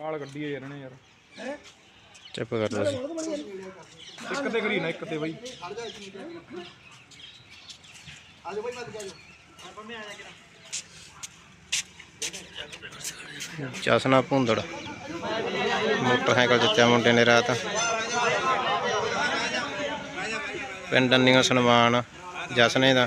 ਨਾਲ ਗੱਡੀ ਹੈ ਯਾਰ ਇਹਨੇ ਯਾਰ। ਚੁੱਪ ਕਰ ਸੀ ਇੱਕ ਤੇ ਕਰੀ ਨਾ ਇੱਕ ਤੇ ਬਈ। ਚਸਨਾ ਭੁੰਦੜ। ਮੋਟਰਸਾਈਕਲ ਜਿੱਤਿਆ ਮੁੰਡੇ ਨੇ ਰਾਤ। ਪਿੰਡ ਅੰਨੀਓ ਸਨਮਾਨ ਜਸਨੇ ਦਾ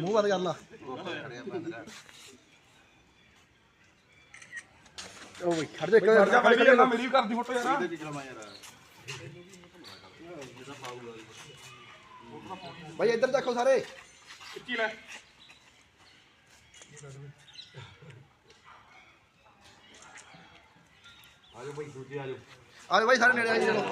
ਮੂੰਹ ਬੰਦ ਕਰ ਲਾ। ਉਹ ਵੀ ਖੜ ਜਾ ਇੱਕ ਖੜ ਜਾ ਬਾਈ ਮੇਰੀ ਵੀ ਕਰਦੀ ਫੋਟੋ ਯਾਰ। ਭਾਈ ਇੱਧਰ ਦੇਖੋ ਸਾਰੇ। ਖਿੱਚੀ ਲੈ। ਆਜੋ ਭਾਈ ਸਾਰੇ ਨੇੜੇ ਆ ਜੀ ਚਲੋ।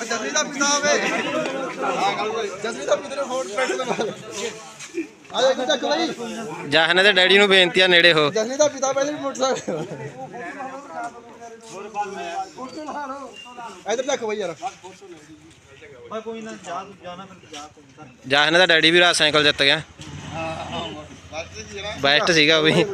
ਜਸਰੀ ਦਾ ਪਿਤਾ ਵੇ ਜਸਰੀ ਦਾ ਪਿਤਾ ਨੇ ਫੋਨ ਪੈਟ ਦੇ ਭਾਈ ਜਸਨੇ ਦੇ ਡੈਡੀ ਨੂੰ ਬੇਨਤੀ ਆ ਨੇੜੇ ਹੋ। ਜਸਰੀ ਦਾ ਪਿਤਾ ਪਹਿਲੇ ਵੀ ਮੋਟਰਸਾਈਕਲ ਇੱਧਰ ਯਾਰ। ਦਾ ਡੈਡੀ ਵੀ ਰਾਤ ਸਾਈਕਲ ਜਿੱਤ ਗਿਆ। ਬੈਸਟ ਸੀਗਾ ਉਹ ਵੀ।